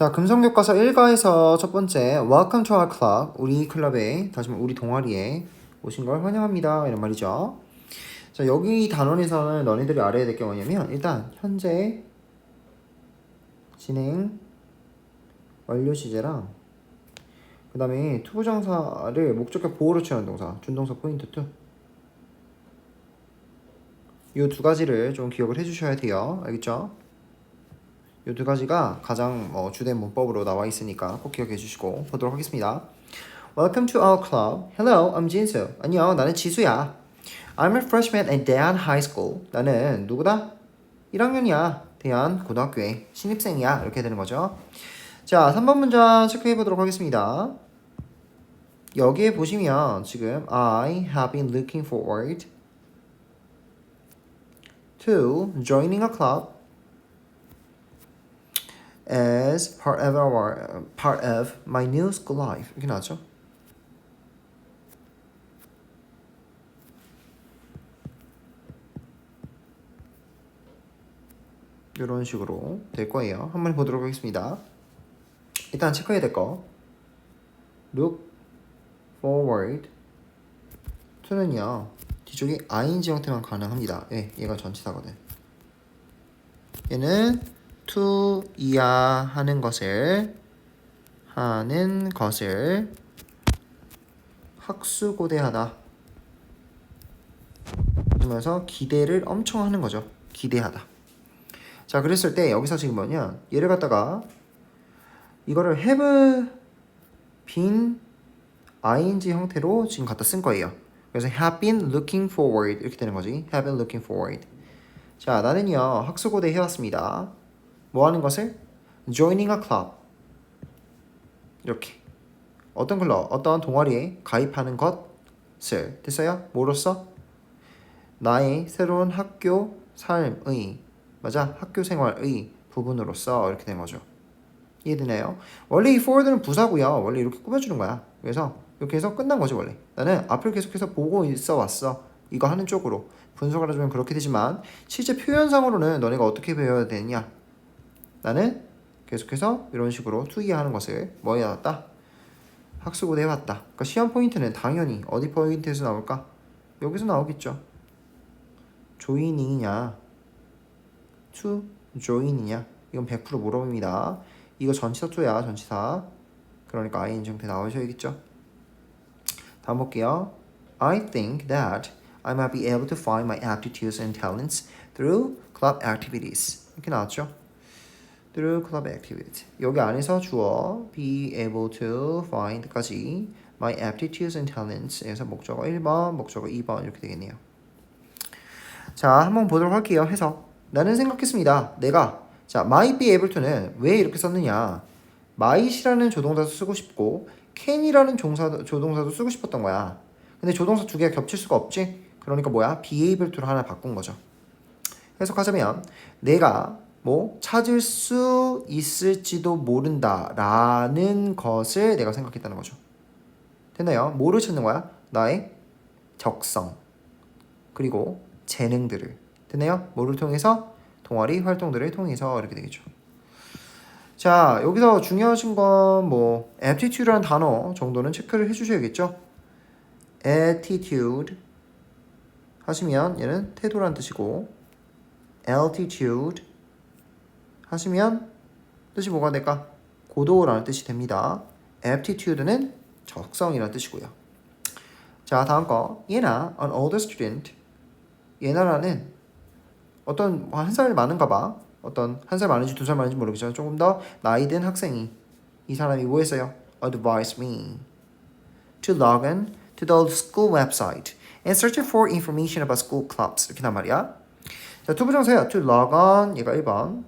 자, 금성교과서 1과에서 첫 번째 Welcome to our club. 우리 클럽에 다시 말해 우리 동아리에 오신 걸 환영합니다. 이런 말이죠. 자, 여기 단원에서는 너네들이 알아야 될 게 뭐냐면 일단 현재 진행 완료 시제랑 그 다음에 투부정사를 목적격 보호로 취하는 동사 준동사 포인트 2 이 두 가지를 좀 기억을 해주셔야 돼요. 알겠죠? 이 두 가지가 가장 뭐 주된 문법으로 나와 있으니까 꼭 기억해 주시고 보도록 하겠습니다. Welcome to our club. Hello, I'm 진수. 안녕, 나는 지수야. I'm a freshman at 대한 high school. 나는 누구다? 1학년이야. 대한 고등학교의 신입생이야. 이렇게 되는 거죠. 자, 3번 문장 체크해 보도록 하겠습니다. 여기에 보시면 지금 I have been looking forward to joining a club as part of our part of my new school life 이렇게 나왔죠? 이런 식으로 될 거예요. 한번 보도록 하겠습니다. 일단 체크해야 될 거. look forward to는요 뒤쪽이 ing 형태만 가능합니다. 예, 얘가 전치사거든. 얘는 to 이야 하는 것을 하는 것을 학수고대하다. 그러면서 기대를 엄청 하는 거죠. 기대하다. 자, 그랬을 때 여기서 지금 뭐냐? 얘를 갖다가 이거를 have been ing 형태로 지금 갖다 쓴 거예요. 그래서 have been looking forward 이렇게 되는 거지. have been looking forward. 자, 나는요 학수고대 해왔습니다. 뭐 하는 것을? joining a club. 이렇게 어떤 클럽, 어떤 동아리에 가입하는 것을 됐어요? 뭐로써? 나의 새로운 학교 삶의 맞아 학교 생활의 부분으로서 이렇게 된 거죠. 이해되나요? 원래 이 forward는 부사고요. 원래 이렇게 꾸며주는 거야. 그래서 이렇게 해서 끝난 거지 원래. 나는 앞을 계속해서 보고 있어 왔어. 이거 하는 쪽으로 분석을 해주면 그렇게 되지만 실제 표현상으로는 너네가 어떻게 배워야 되느냐? 나는 계속해서 이런 식으로 투기하는 것을 뭐 해왔다? 학습고대 해왔다. 그러니까 시험 포인트는 당연히 어디 포인트에서 나올까? 여기서 나오겠죠. 조이닝이냐, to join이냐? 이건 100% 물어봅니다. 이거 전치사 투야 전치사. 그러니까 ing 형태 나오셔야겠죠. 다음 볼게요. I think that I might be able to find my aptitudes and talents through club activities. 이렇게 나왔죠. Through club activities. 여기 안에서 주어 be able to find까지 my aptitudes and talents에서 목적어 1번, 목적어 2번 이렇게 되겠네요. 자, 한번 보도록 할게요. 해석. 나는 생각했습니다. 내가 자, might be able to는 왜 이렇게 썼느냐? might이라는 조동사도 쓰고 싶고 can이라는 종사, 조동사도 쓰고 싶었던 거야. 근데 조동사 두 개가 겹칠 수가 없지? 그러니까 뭐야? be able to로 하나 바꾼 거죠. 해석하자면 내가 뭐 찾을 수 있을지도 모른다라는 것을 내가 생각했다는 거죠. 됐나요? 뭐를 찾는 거야? 나의 적성 그리고 재능들을 됐나요? 뭐를 통해서 동아리 활동들을 통해서 이렇게 되겠죠. 자 여기서 중요하신 건 뭐 aptitude라는 단어 정도는 체크를 해주셔야겠죠. attitude 하시면 얘는 태도라는 뜻이고 altitude 하시면 뜻이 뭐가 될까? 고도라는 뜻이 됩니다. aptitude는 적성이라는 뜻이고요. 자 다음 거 얘나 an older student 얘나라는 어떤 한 살 많은가 봐. 어떤 한 살 많은지 두 살 많은지 모르겠지만 조금 더 나이 든 학생이 이 사람이 뭐 했어요? Advise me to log in to the school website and search for information about school clubs 이렇게 난 말이야. 자 투부정사야 to log on 얘가 1번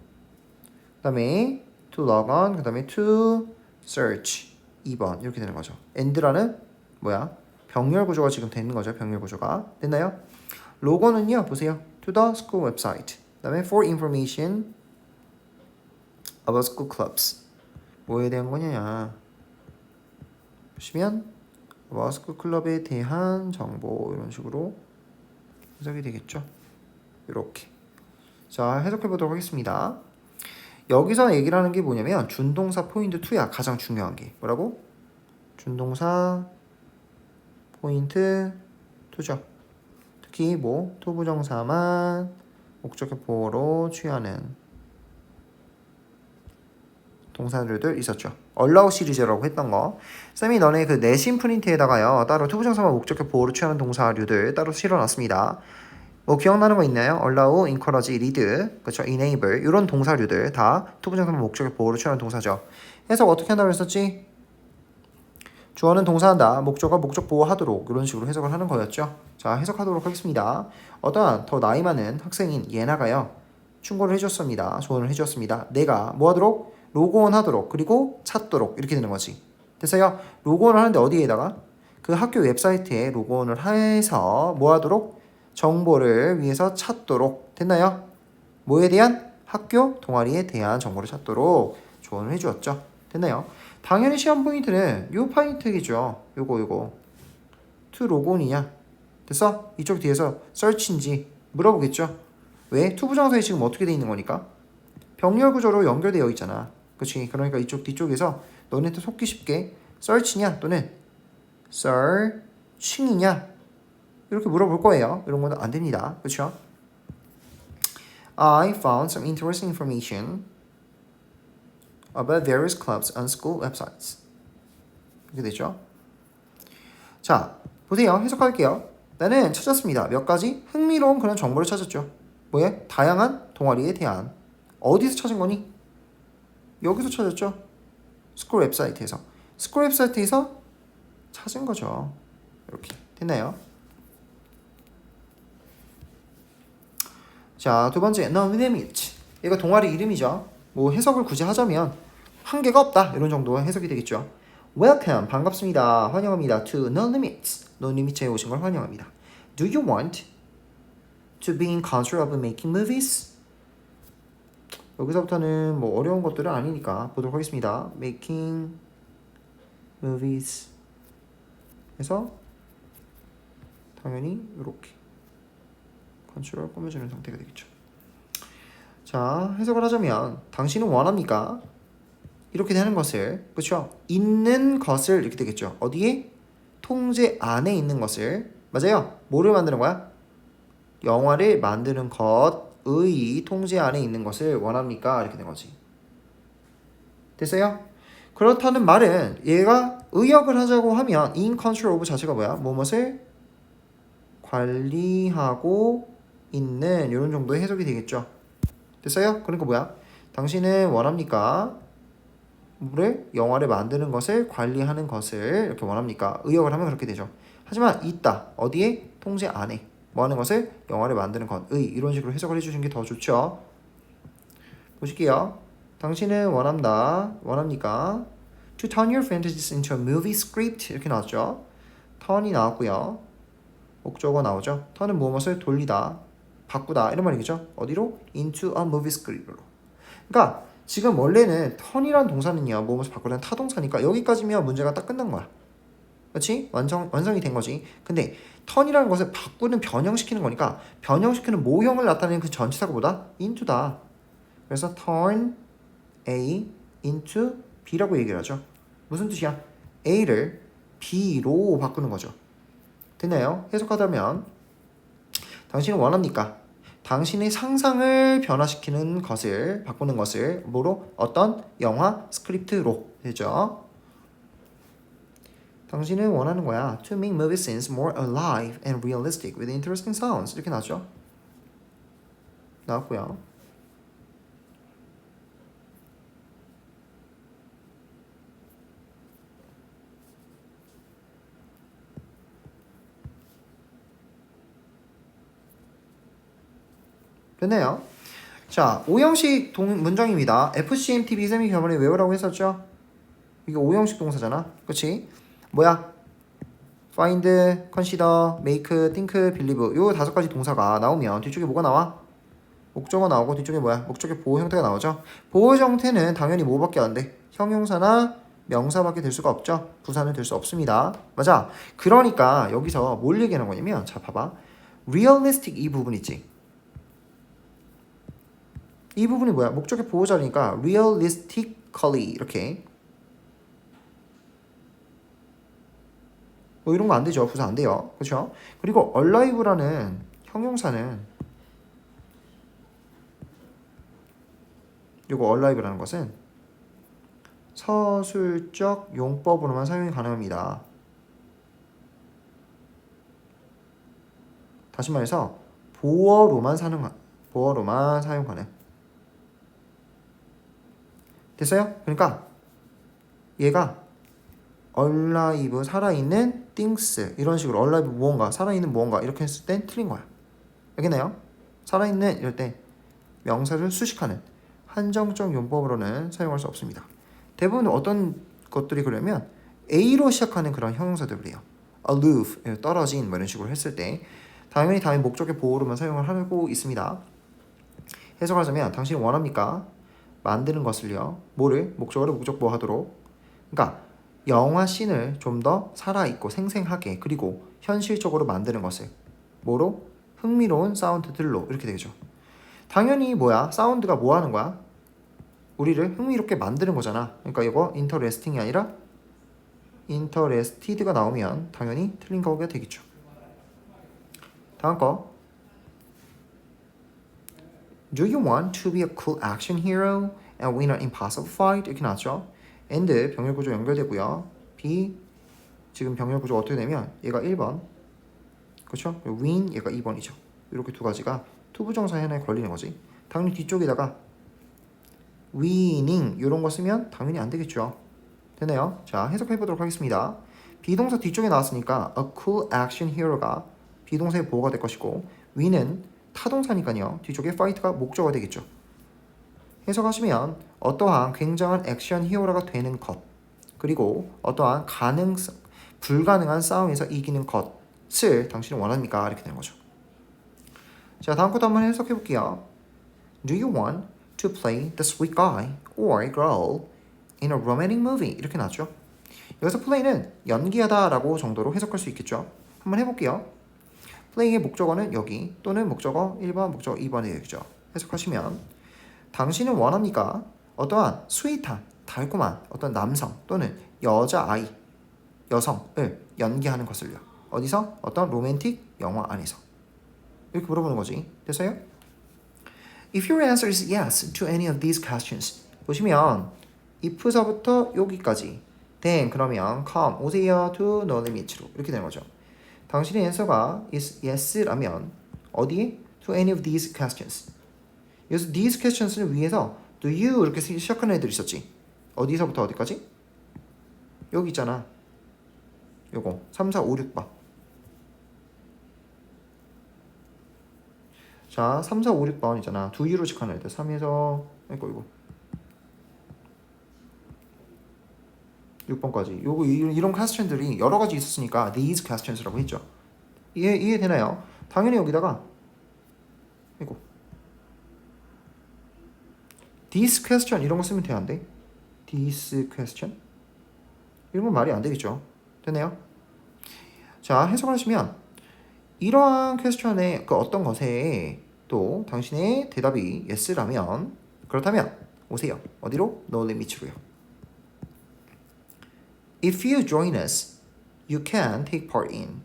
그 다음에 to log on 그 다음에 to search 2번 이렇게 되는 거죠. and라는 뭐야? 병렬 구조가 지금 되는 거죠. 병렬 구조가 됐나요? 로고는요 보세요. to the school website. 그 다음에 for information about school clubs. 뭐에 대한 거냐? 보시면 about school club에 대한 정보 이런 식으로 해석이 되겠죠. 이렇게. 자 해석해 보도록 하겠습니다. 여기서 얘기를 하는 게 뭐냐면 준동사 포인트 2야 가장 중요한 게 뭐라고? 준동사 포인트 2죠. 특히 뭐 투부정사만 목적의 보호로 취하는 동사들도 있었죠. allow 시리즈라고 했던 거. 쌤이 너네 그 내신 프린트에다가요. 따로 투부정사만 목적의 보호로 취하는 동사류들 따로 실어놨습니다. 뭐 기억나는 거 있나요? allow, encourage, lead, 그렇죠? enable 이런 동사류들 다 투부정사만 목적의 보호로 취하는 동사죠. 해석 어떻게 한다고 했었지? 주어는 동사한다. 목적과 목적 보호하도록 이런 식으로 해석을 하는 거였죠. 자 해석하도록 하겠습니다. 어떠한 더 나이 많은 학생인 예나가요. 충고를 해줬습니다. 조언을 해줬습니다. 내가 뭐 하도록? 로그온 하도록 그리고 찾도록 이렇게 되는 거지. 됐어요? 로그온을 하는데 어디에다가? 그 학교 웹사이트에 로그온을 해서 뭐 하도록? 정보를 위해서 찾도록 됐나요? 뭐에 대한? 학교 동아리에 대한 정보를 찾도록 조언을 해주었죠. 됐나요? 당연히 시험 포인트는 요 포인트겠죠. 요거 요거. to 로그온이냐? 됐어? 이쪽 뒤에서 search인지 물어보겠죠. 왜? 투부정사에 지금 어떻게 돼 있는 거니까? 병렬 구조로 연결되어 있잖아. 그렇지? 그러니까 이쪽 뒤쪽에서 너네한테 속기 쉽게 search냐 또는 searching이냐 이렇게 물어볼 거예요. 이런 거는 안 됩니다. 그렇죠? I found some interesting information about various clubs on school websites. 이렇게 되죠. 자, 보세요. 해석할게요. 나는 찾았습니다. 몇 가지 흥미로운 그런 정보를 찾았죠. 뭐에? 다양한 동아리에 대한 어디서 찾은 거니? 여기서 찾았죠. 스쿨 웹사이트에서. 스쿨 웹사이트에서 찾은 거죠. 이렇게 됐나요? 자, 두 번째, no limit. 이거 동아리 이름이죠. 뭐 해석을 굳이 하자면 한계가 없다 이런 정도 해석이 되겠죠. Welcome, 반갑습니다. 환영합니다. To No Limits, No Limits에 오신 걸 환영합니다. Do you want to be in control of making movies? 여기서부터는 뭐 어려운 것들은 아니니까 보도록 하겠습니다. Making movies. 그래서 당연히 이렇게 컨트롤 꾸며주는 상태가 되겠죠. 자 해석을 하자면 당신은 원합니까? 이렇게 되는 것을 그렇죠? 있는 것을 이렇게 되겠죠. 어디에? 통제 안에 있는 것을 맞아요. 뭐를 만드는 거야? 영화를 만드는 것의 통제 안에 있는 것을 원합니까? 이렇게 된 거지. 됐어요? 그렇다는 말은 얘가 의역을 하자고 하면 in control of 자체가 뭐야? 무엇을 관리하고 있는 이런 정도의 해석이 되겠죠. 됐어요? 그러니까 뭐야? 당신은 원합니까? 를 영화를 만드는 것을 관리하는 것을 이렇게 원합니까? 의역을 하면 그렇게 되죠. 하지만 있다. 어디에? 통제 안에. 뭐 하는 것을? 영화를 만드는 것의 이런 식으로 해석을 해주시는 게 더 좋죠. 보실게요. 당신은 원한다. 원합니까? To turn your fantasies into a movie script 이렇게 나왔죠. turn이 나왔고요. 목적어 나오죠. turn은 무엇을 돌리다, 바꾸다 이런 말이겠죠. 어디로? into a movie script로. 그러니까 지금 원래는 턴이란 동사는요 무엇을 바꾸는 타동사니까 여기까지면 문제가 딱 끝난 거야. 그렇지 완성 완성이 된 거지. 근데 턴이라는 것을 바꾸는 변형시키는 거니까 변형시키는 모형을 나타내는 그 전치사가 보다 into다. 그래서 turn A into B라고 얘기를 하죠. 무슨 뜻이야? A를 B로 바꾸는 거죠. 됐나요? 해석하자면 당신은 원합니까 당신의 상상을 변화시키는 것을 바꾸는 것을 뭐로 어떤 영화 스크립트로 되죠. 당신은 원하는 거야. To make movie scenes more alive and realistic with interesting sounds 이렇게 나죠. 나왔고요. 됐네요. 자, 오형식 동, 문장입니다. FCMTB 쌤이 저번에 외우라고 했었죠? 이게 오형식 동사잖아. 그치? 뭐야? find, consider, make, think, believe 요 다섯 가지 동사가 나오면 뒤쪽에 뭐가 나와? 목적어 나오고 뒤쪽에 뭐야? 목적의 보호 형태가 나오죠? 보호 형태는 당연히 뭐밖에 안 돼? 형용사나 명사밖에 될 수가 없죠? 부사는 될 수 없습니다. 맞아. 그러니까 여기서 뭘 얘기하는 거냐면 자 봐봐. realistic 이 부분 있지? 이 부분이 뭐야? 목적의 보호자니까 realistically 이렇게 뭐 이런 거 안 되죠. 부사 안 돼요. 그렇죠? 그리고 alive라는 형용사는 이거 alive라는 것은 서술적 용법으로만 사용이 가능합니다. 다시 말해서 보어로만 사는 보어로만 사용 가능. 됐어요? 그러니까 얘가 alive 살아있는 things 이런 식으로 alive 무언가 살아있는 무언가 이렇게 했을 땐 틀린 거야. 알겠나요? 살아있는 이럴 때 명사를 수식하는 한정적 용법으로는 사용할 수 없습니다. 대부분 어떤 것들이 그러면 A로 시작하는 그런 형용사들 그래요. aloof 떨어진 뭐 이런 식으로 했을 때 당연히 다음에 목적의 보호로만 사용을 하고 있습니다. 해석하자면 당신이 원합니까? 만드는 것을요. 뭐를 목적어를 목적 보호하도록. 그러니까 영화 씬을 좀 더 살아있고 생생하게 그리고 현실적으로 만드는 것을 뭐로? 흥미로운 사운드들로 이렇게 되죠. 당연히 뭐야? 사운드가 뭐 하는 거야? 우리를 흥미롭게 만드는 거잖아. 그러니까 이거 interesting이 아니라 interested가 나오면 당연히 틀린 거가 되겠죠. 다음 거. Do you want to be a cool action hero and win an impossible fight? 이렇게 나왔죠. and 병렬 구조 연결되고요. B 지금 병렬 구조 어떻게 되면 얘가 1번 그렇죠? win 얘가 2번이죠. 이렇게 두 가지가 투부정사 하나에 걸리는 거지. 당연히 뒤쪽에다가 winning 이런 거 쓰면 당연히 안 되겠죠. 되네요. 자 해석해 보도록 하겠습니다. 비동사 뒤쪽에 나왔으니까 a cool action hero가 비동사의 보호가 될 것이고 win은 타동사니까요. 뒤쪽에 fight가 목적어가 되겠죠. 해석하시면 어떠한 굉장한 액션 히어로가 되는 것 그리고 어떠한 가능 불가능한 싸움에서 이기는 것을 당신은 원합니까? 이렇게 되는 거죠. 자 다음 것도 한번 해석해 볼게요. Do you want to play the sweet guy or girl in a romantic movie? 이렇게 나왔죠. 여기서 play는 연기하다라고 정도로 해석할 수 있겠죠. 한번 해볼게요. Play의 목적어는 여기 또는 목적어 1번, 목적어 2번이 되겠죠. 해석하시면 당신은 원합니까? 어떠한 스윗한, 달콤한 어떤 남성 또는 여자아이, 여성을 연기하는 것을요. 어디서? 어떤 로맨틱 영화 안에서. 이렇게 물어보는 거지. 됐어요? If your answer is yes to any of these questions. 보시면 if서부터 여기까지 then 그러면 come 오세요 to no limit로 이렇게 되는 거죠. 당신의 answer가 is yes라면 어디에? to any of these questions. 여기서 these questions를 위해서 do you 이렇게 시작하는 애들 있었지. 어디서부터 어디까지? 여기 있잖아. 요거 3, 4, 5, 6번. 자, 3, 4, 5, 6번 있잖아. do you로 시작하는 애들. 3에서 이거 이거. 6번까지. 요거 이- 이런 퀘스천들이 여러 가지 있었으니까 these questions라고 했죠. 이해 이해 되나요? 당연히 여기다가 이거 this question 이런 거 쓰면 돼? this question 이런 건 말이 안 되겠죠. 되네요. 자 해석하시면 이러한 퀘스천의 그 어떤 것에 또 당신의 대답이 yes라면 그렇다면 오세요. 어디로? No limit로요. If you join us, you can take part in.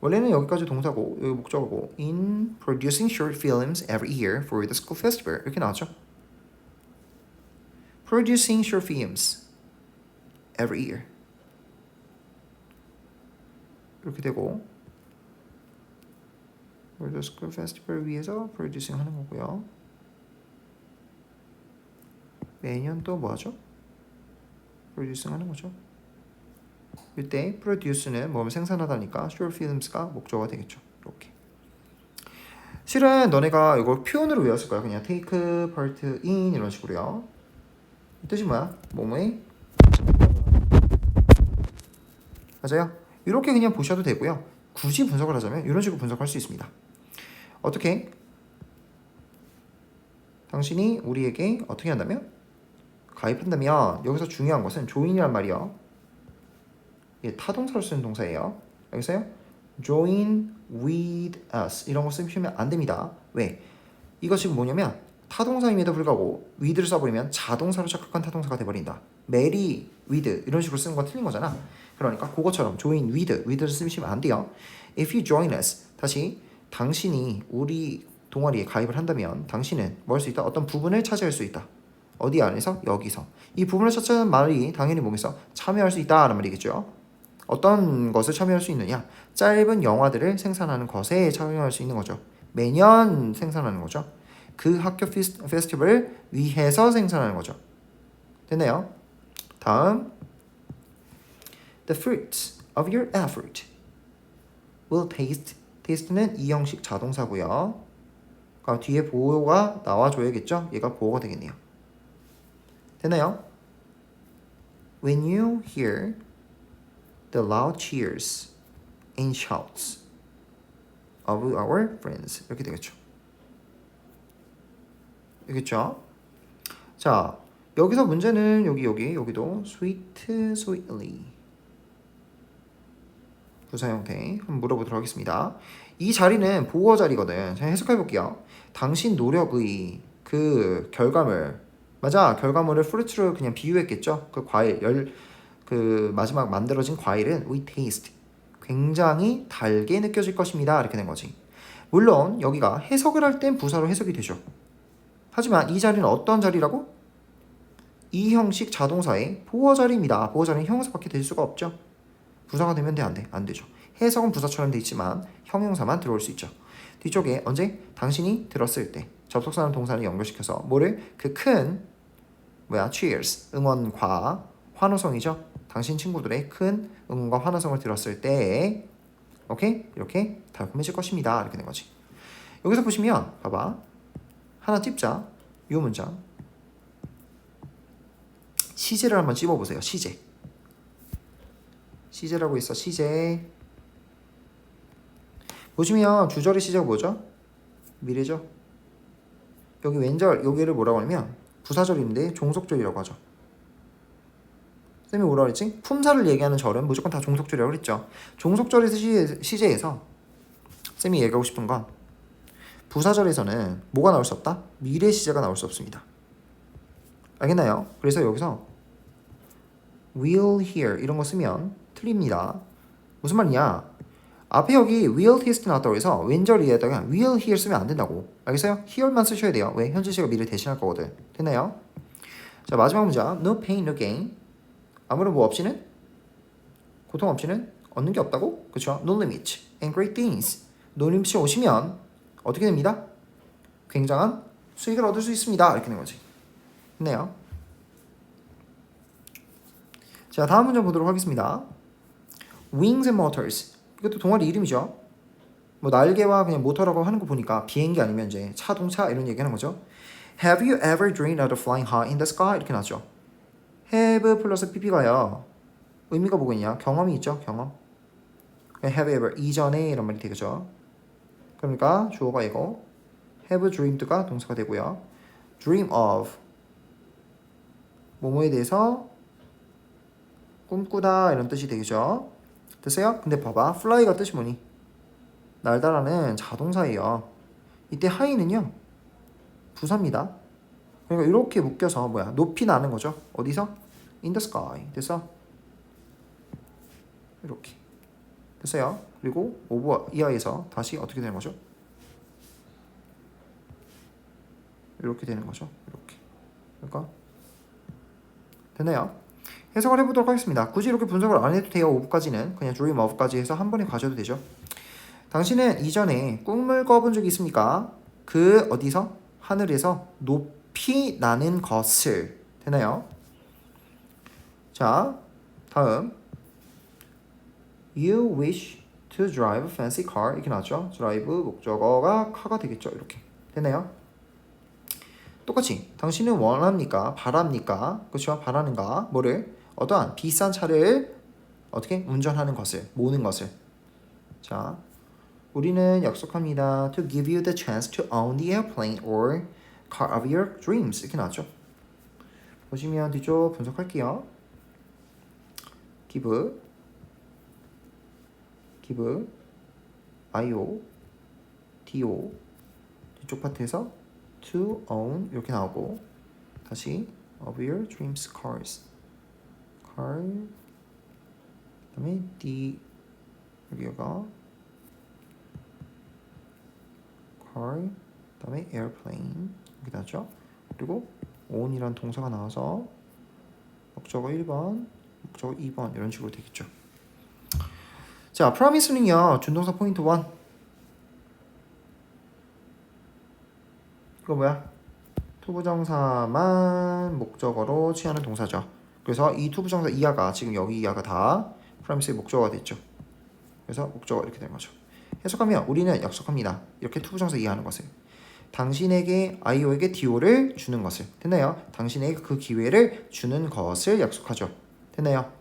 원래는 여기까지 동사고 여기 목적어고 in producing short films every year for the school festival 이렇게 나왔죠. Producing short films every year 이렇게 되고 for the school festival 위해서 producing 하는 거고요. 매년 또 뭐하죠? 프로듀싱 하는 거죠. 이때 프로듀스는 뭐 생산하다니까 short films가 목적어가 되겠죠. 이렇게. 실은 너네가 이걸 표현으로 외웠을 거야. 그냥 take part in 이런 식으로요. 이 뜻이 뭐야? 뭐뭐에 맞아요. 이렇게 그냥 보셔도 되고요. 굳이 분석을 하자면 이런 식으로 분석할 수 있습니다. 어떻게? 당신이 우리에게 어떻게 한다면? 가입한다면 여기서 중요한 것은 join이란 말이요. 예, 타동사로 쓰는 동사예요. 여기서요. join with us 이런 거 쓰시면 안 됩니다. 왜? 지금 뭐냐면 타동사임에도 불구하고 with를 써버리면 자동사로 착각한 타동사가 돼버린다. marry with 이런 식으로 쓰는 건 틀린 거잖아. 그러니까 그것처럼 join with with를 쓰시면 안 돼요. If you join us 다시 당신이 우리 동아리에 가입을 한다면 당신은 뭐할수 있다? 어떤 부분을 차지할 수 있다. 어디 안에서? 여기서. 이 부분을 차지하는 말이 당연히 뭐겠어? 참여할 수 있다라는 말이겠죠. 어떤 것을 참여할 수 있느냐? 짧은 영화들을 생산하는 것에 참여할 수 있는 거죠. 매년 생산하는 거죠. 그 학교 피스, 페스티벌을 위해서 생산하는 거죠. 됐나요? 다음 The fruits of your effort will taste. taste는 이 형식 자동사고요. 그럼 뒤에 보호가 나와줘야겠죠? 얘가 보호가 되겠네요. 됐나요? When you hear the loud cheers and shouts of our friends 이렇게 되겠죠. 되겠죠? 자 여기서 문제는 여기 여기 여기도 sweet sweetly 부사 형태 한번 물어보도록 하겠습니다. 이 자리는 보호 자리거든. 자 해석해 볼게요. 당신 노력의 그 결과물 맞아 결과물을 프루트로 그냥 비유했겠죠. 그 과일 열 그 마지막 만들어진 과일은 we taste 굉장히 달게 느껴질 것입니다. 이렇게 된 거지. 물론 여기가 해석을 할 땐 부사로 해석이 되죠. 하지만 이 자리는 어떤 자리라고? 이 형식 자동사의 보호 자리입니다. 보호 자리는 형용사밖에 될 수가 없죠. 부사가 되면 돼, 안 돼? 안 되죠. 해석은 부사처럼 돼 있지만 형용사만 들어올 수 있죠. 뒤쪽에 언제 당신이 들었을 때 접속사는 동사를 연결시켜서 뭐를 그 큰 뭐야 cheers 응원과 환호성이죠. 당신 친구들의 큰 응원과 환호성을 들었을 때 오케이 이렇게 달콤해질 것입니다. 이렇게 된 거지. 여기서 보시면 봐봐 하나 찝자 이 문장 시제를 한번 찝어보세요. 시제 시제라고 있어 시제 보시면 주절의 시제가 뭐죠? 미래죠. 여기 왼절 여기를 뭐라고 하냐면 부사절인데 종속절이라고 하죠. 쌤이 뭐라 그랬지? 품사를 얘기하는 절은 무조건 다 종속절이라고 그랬죠. 종속절의 시제, 시제에서 쌤이 얘기하고 싶은 건 부사절에서는 뭐가 나올 수 없다? 미래 시제가 나올 수 없습니다. 알겠나요? 그래서 여기서 will hear 이런 거 쓰면 틀립니다. 무슨 말이냐? 앞에 여기 will taste 나왔다고 해서 왼절이에다가 will hear 쓰면 안 된다고. 알겠어요? hear만 쓰셔야 돼요. 왜? 현재 시가 미래 대신할 거거든. 됐나요? 자 마지막 문장 no pain no gain 아무런 뭐 없이는 고통 없이는 얻는 게 없다고? 그렇죠? no limit and great things no limit이 오시면 어떻게 됩니다? 굉장한 수익을 얻을 수 있습니다. 이렇게 된 거지. 됐네요. 자 다음 문제 보도록 하겠습니다. Wings and motors 이것도 동아리 이름이죠. 뭐 날개와 그냥 모터라고 하는 거 보니까 비행기 아니면 이제 자동차 이런 얘기하는 거죠. Have you ever dreamed of flying high in the sky? 이렇게 나죠. have 플러스 pp가요. 의미가 뭐겠냐? 경험이 있죠. 경험. have ever 이전에 이런 말이 되겠죠. 그러니까 주어가 이거 have dreamed가 동사가 되고요. dream of 뭐뭐에 대해서 꿈꾸다 이런 뜻이 되겠죠. 됐어요? 근데 봐봐 fly가 뜻이 뭐니? 날다라는 자동사예요. 이때 high는요 부사입니다. 그러니까 이렇게 묶여서 뭐야 높이 나는 거죠. 어디서? In the sky. 됐어? 이렇게 됐어요. 그리고 over 이하에서 다시 어떻게 되는 거죠? 이렇게 되는 거죠. 이렇게. 그러니까 됐나요? 해석을 해보도록 하겠습니다. 굳이 이렇게 분석을 안 해도 돼요. 5부까지는 그냥 dream of까지 해서 한 번에 가셔도 되죠. 당신은 이전에 꿈을 꿔본 적이 있습니까? 그 어디서? 하늘에서 높이 나는 것을 되나요? 자, 다음 You wish to drive a fancy car 이렇게 나왔죠? drive 목적어가 car가 되겠죠? 이렇게 되나요? 똑같이 당신은 원합니까? 바랍니까? 그렇죠? 바라는가? 뭐를? 어떠한 비싼 차를 어떻게 운전하는 것을 모는 것을 자 우리는 약속합니다 to give you the chance to own the airplane or car of your dreams 이렇게 나왔죠 보시면 뒤쪽 분석할게요 give give io do 뒤쪽 파트에서 to own 이렇게 나오고 다시 of your dreams cars car 그다음에 the 여기가 car 그다음에 airplane. 이렇게 나죠. 그리고 own이란 동사가 나와서 목적어 1번 목적어 2번 이런 식으로 되겠죠. 자 promise는요 준동사 포인트 1 이거 뭐야? 투부정사만 목적어로 취하는 동사죠 그래서 이 투부정사 이하가 지금 여기 이하가 다 프라미스의 목적어가 됐죠. 그래서 목적어 이렇게 된 거죠. 해석하면 우리는 약속합니다. 이렇게 투부정사 이해하는 것을. 당신에게 아이오에게 디오를 주는 것을. 됐나요? 당신에게 그 기회를 주는 것을 약속하죠. 됐나요?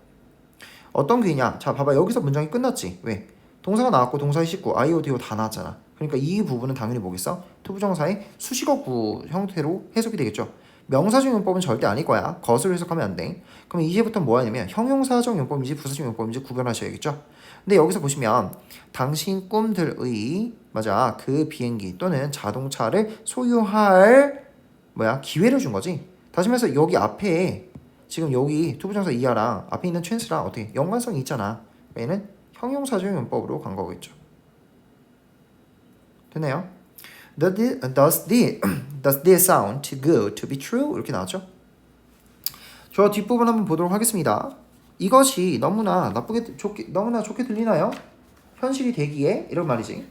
어떤 기회냐? 자, 봐봐. 여기서 문장이 끝났지. 왜? 동사가 나왔고 동사의 식구 아이오 디오 다 나왔잖아. 그러니까 이 부분은 당연히 뭐겠어? 투부정사의 수식어구 형태로 해석이 되겠죠. 명사적 용법은 절대 아닐 거야. 것을 해석하면 안 돼. 그럼 이제부터 뭐 하냐면 형용사적 용법인지 부사적 용법인지 구별하셔야겠죠. 근데 여기서 보시면 당신 꿈들의 맞아 그 비행기 또는 자동차를 소유할 뭐야 기회를 준 거지. 다시 말해서 여기 앞에 지금 여기 투부정사 이하랑 앞에 있는 찬스랑 어떻게 연관성이 있잖아. 얘는 형용사적 용법으로 간 거겠죠. 됐나요? Does this, does this, sound too good to be true? 이렇게 나왔죠. 저 뒷부분 한번 보도록 하겠습니다. 이것이 너무나 나쁘게 좋게 너무나 좋게 들리나요? 현실이 되기에 이런 말이지.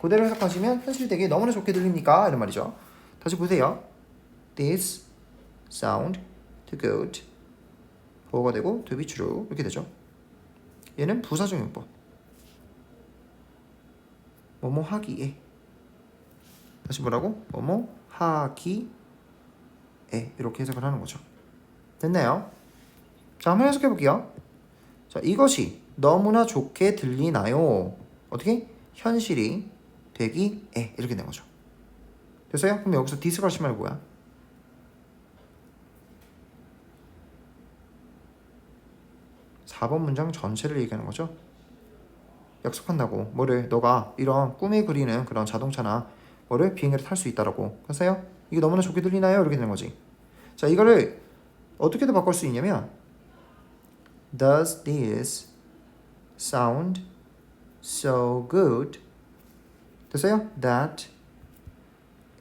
그대로 해석하시면 현실이 되기에 너무나 좋게 들립니까? 이런 말이죠. 다시 보세요. This sound too good 보호가 되고 to be true 이렇게 되죠. 얘는 부사적 용법. 뭐뭐 하기에 다시 뭐라고? 뭐뭐 하기에 이렇게 해석을 하는 거죠. 됐나요? 자, 한번 해석해 볼게요. 자, 이것이 너무나 좋게 들리나요? 어떻게? 현실이 되기에 이렇게 된 거죠. 됐어요? 그럼 여기서 디스커시 말 뭐야? 사번 문장 전체를 얘기하는 거죠. 약속한다고 뭐를 너가 이런 꿈에 그리는 그런 자동차나 뭐를 비행기를 탈 수 있다라고 하세요? 이게 너무나 좋게 들리나요? 이렇게 되는 거지. 자, 이거를 어떻게도 바꿀 수 있냐면 Does this sound so good? 됐어요? That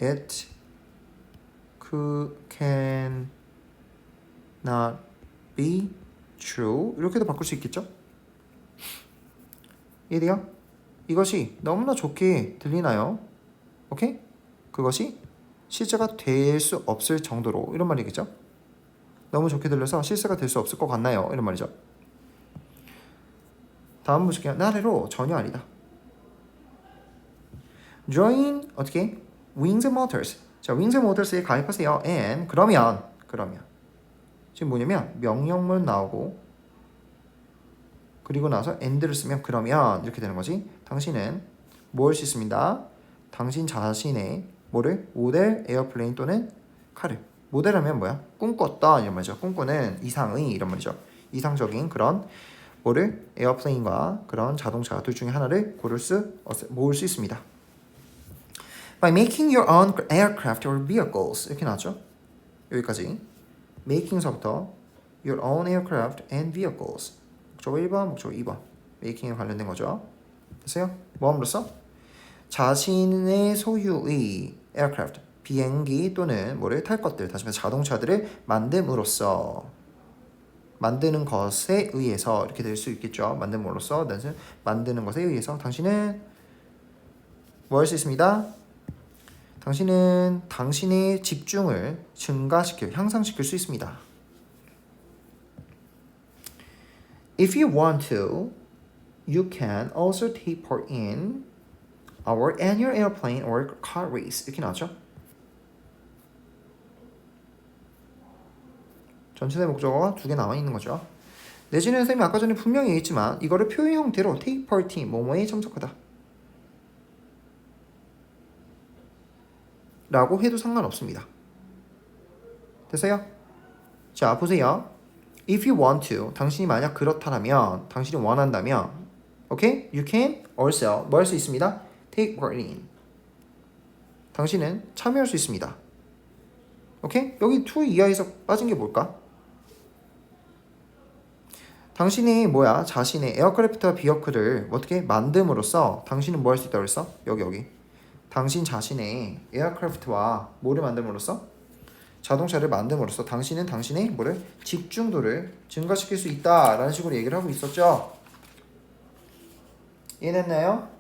it can not be true. 이렇게도 바꿀 수 있겠죠? 이해돼요? 이것이 너무나 좋게 들리나요? 오케이? 그것이 실제가 될 수 없을 정도로 이런 말이겠죠? 너무 좋게 들려서 실세가 될 수 없을 것 같나요? 이런 말이죠. 다음 보실게요. 나래로 전혀 아니다. Join 어떻게? Wings and Motors. 자, Wings and Motors에 가입하세요. And 그러면 그러면 지금 뭐냐면 명령문 나오고 그리고 나서 and를 쓰면 그러면 이렇게 되는 거지. 당신은 뭘수 있습니다. 당신 자신의 뭐를 모델 에어플레인 또는 카를 모델하면 뭐야? 꿈꿨던 이런 말이죠. 꿈꾸는 이상의 이런 말이죠. 이상적인 그런 뭐를 에어플레인과 그런 자동차 둘 중에 하나를 고를 수 모을 수 있습니다. By making your own aircraft or vehicles 이렇게 나왔죠. 여기까지 making서부터 your own aircraft and vehicles 목적어 1번, 목적어 2번 making에 관련된 거죠. 됐어요? 뭐함으로써 자신의 소유의 aircraft 비행기 또는 뭐를 탈 것들 다시 말해서 자동차들을 만듦으로써 만드는 것에 의해서 이렇게 될 수 있겠죠. 만듦으로써 만드는 것에 의해서 당신은 뭐 할 수 있습니다. 당신은 당신의 집중을 증가시켜 향상시킬 수 있습니다. If you want to, you can also take part in our annual airplane or car race. 이렇게 나왔죠? 전체의 목적어가 두 개 나와 있는 거죠. 내지는 선생님이 아까 전에 분명히 얘기했지만 이거를 표현 형태로 take part in 뭐뭐에 참석하다 라고 해도 상관없습니다. 됐어요? 자 보세요. If you want to 당신이 만약 그렇다면 당신이 원한다면 오케이? You can also 뭐 할 수 있습니다? Take part in 당신은 참여할 수 있습니다. 오케이? 여기 to 이하에서 빠진 게 뭘까? 당신이 뭐야? 자신의 에어크래프트와 비어크를 어떻게 만듦으로써 당신은 뭐 할 수 있다고 그랬어? 여기 여기. 당신 자신의 에어크래프트와 뭐를 만듦으로써 자동차를 만듦으로써 당신은 당신의 뭐를 집중도를 증가시킬 수 있다라는 식으로 얘기를 하고 있었죠. 이해됐나요?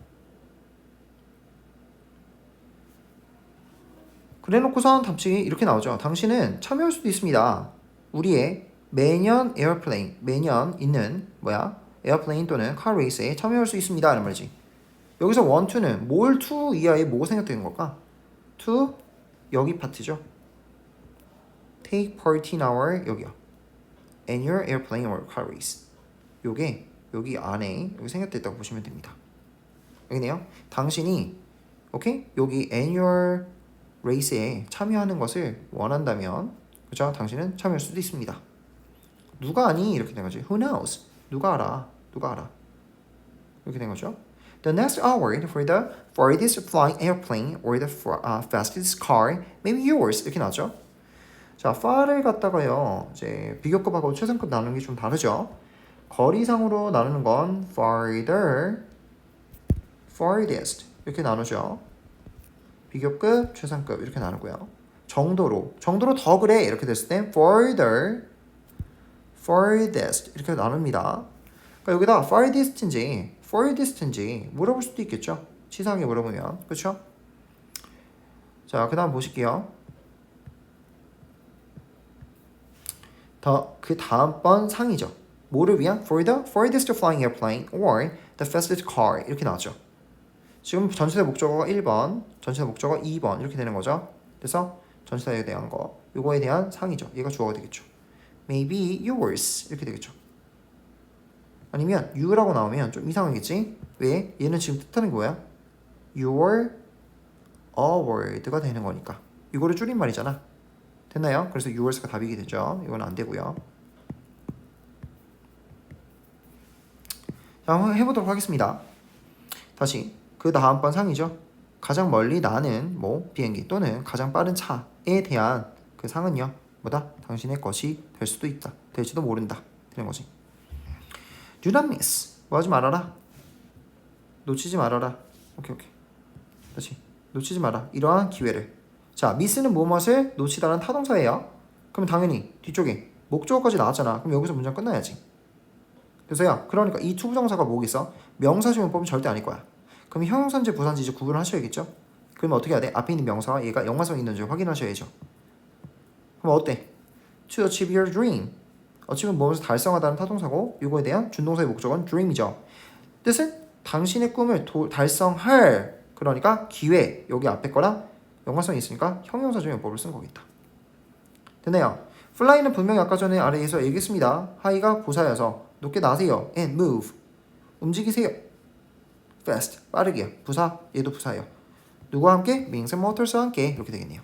그래놓고선 답식이 이렇게 나오죠. 당신은 참여할 수도 있습니다. 우리의 매년 에어플레인 매년 있는 뭐야 에어플레인 또는 카 레이스에 참여할 수 있습니다. 라는 말이지. 여기서 원, 투는 뭘 투 이하에 뭐가 생략되는 걸까? 투 여기 파트죠. Take part in our 여기요. Annual airplane or car race. 요게 여기 안에 여기 생략됐다고 보시면 됩니다. 여기네요. 당신이 오케이 여기 annual 레이스에 참여하는 것을 원한다면 그죠? 당신은 참여할 수도 있습니다. 누가 아니 이렇게 된 거지. Who knows? 누가 알아? 누가 알아? 이렇게 된 거죠. The next award for the farthest flying airplane or the uh, fastest car may be yours 이렇게 나죠. 자, far를 갖다가요 이제 비교급하고 최상급 나누는 게 좀 다르죠. 거리상으로 나누는 건 farther, farthest 이렇게 나누죠. 비교급, 최상급 이렇게 나누고요. 정도로, 정도로 더 그래 이렇게 됐을 땐 further, furthest 이렇게 나눕니다. 그러니까 여기다 farthest인지 furthest인지 물어볼 수도 있겠죠. 치사하게 물어보면 그렇죠? 자, 그다음 보실게요. 더그 다음번 상이죠. 뭐를 위한 for the farthest flying airplane or the fastest car 이렇게 나왔죠. 지금 전치사 목적어가 1번, 전치사 목적어 2번 이렇게 되는 거죠. 그래서 전치사에 대한 거, 이거에 대한 상이죠. 얘가 주어가 되겠죠. Maybe yours 이렇게 되겠죠. 아니면 you라고 나오면 좀 이상하겠지? 왜? 얘는 지금 뜻하는 거야. Your award가 되는 거니까. 이거를 줄인 말이잖아. 됐나요? 그래서 yours가 답이게 되죠. 이건 안 되고요. 자, 한번 해보도록 하겠습니다. 다시 그 다음 번 상이죠. 가장 멀리 나는 뭐 비행기 또는 가장 빠른 차에 대한 그 상은요. 뭐다? 당신의 것이 될 수도 있다. 될지도 모른다. 되는 거지. Do not miss. 뭐 하지 말아라. 놓치지 말아라. 오케이 오케이. 다시 놓치지 마라. 이러한 기회를. 자, 미스는 무엇을 놓치다는 타동사예요. 그럼 당연히 뒤쪽에 목적어까지 나왔잖아. 그럼 여기서 문장 끝나야지. 그래서요. 그러니까 이 투부정사가 뭐겠어? 명사시문법은 절대 아닐 거야. 그럼 형용사인지 부사인지 이제 구분을 하셔야겠죠? 그러면 어떻게 해야 돼? 앞에 있는 명사와 얘가 연관성 있는지 확인하셔야죠. 그럼 어때? To achieve your dream. achieve 무엇을 달성하다는 타동사고 이거에 대한 준동사의 목적은 dream이죠. 뜻은 당신의 꿈을 도, 달성할 그러니까 기회 여기 앞에 거랑 연관성이 있으니까 형용사적 용법을 쓴 거겠다. 됐네요. fly는 분명히 아까 전에 아래에서 얘기했습니다. 하이가 부사여서 높게 나세요. and move. 움직이세요. Fast. 빠르게요. 부사. 얘도 부사예요. 누구와 함께? 밍스 모터스와 함께 이렇게 되겠네요.